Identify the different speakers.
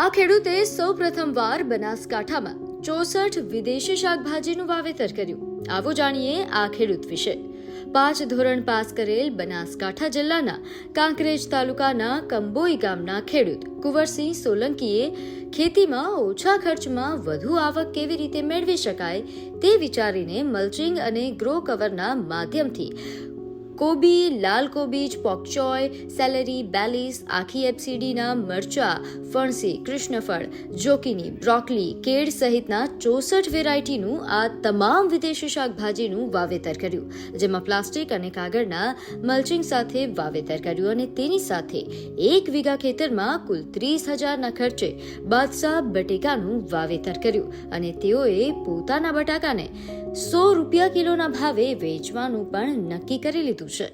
Speaker 1: આ ખેડૂતે સૌ પ્રથમવાર બનાસકાંઠામાં ચોસઠ વિદેશી શાકભાજીનું વાવેતર કર્યું. આવો જાણીએ આ ખેડૂત વિશે. પાંચ ધોરણ પાસ કરેલ બનાસકાંઠા જિલ્લાના કાંકરેજ તાલુકાના કંબોઈ ગામના ખેડૂત કુંવરસિંહ સોલંકીએ ખેતીમાં ઓછા ખર્ચમાં વધુ આવક કેવી રીતે મેળવી શકાય તે વિચારીને મલ્ચિંગ અને ગ્રો કવરના માધ્યમથી કોબી, લાલ કોબીજ પોકચોય સેલેરી, બેલીસ, આખી એપસીડીના મરચા, ફણસી, કૃષ્ણફળ, જોકીની, બ્રોકલી, કેળ સહિતના ચોસઠ વેરાયટીનું આ તમામ વિદેશી શાકભાજીનું વાવેતર કર્યું, જેમાં પ્લાસ્ટિક અને કાગળના મલ્ચિંગ સાથે વાવેતર કર્યું અને તેની સાથે એક વીઘા ખેતરમાં કુલ ત્રીસ હજારના ખર્ચે બાદશાહ બટેકાનું વાવેતર કર્યું અને તેઓએ પોતાના બટાકાને સો રૂપિયા કિલોના ભાવે વેચવાનું પણ નક્કી કરી લીધું 是？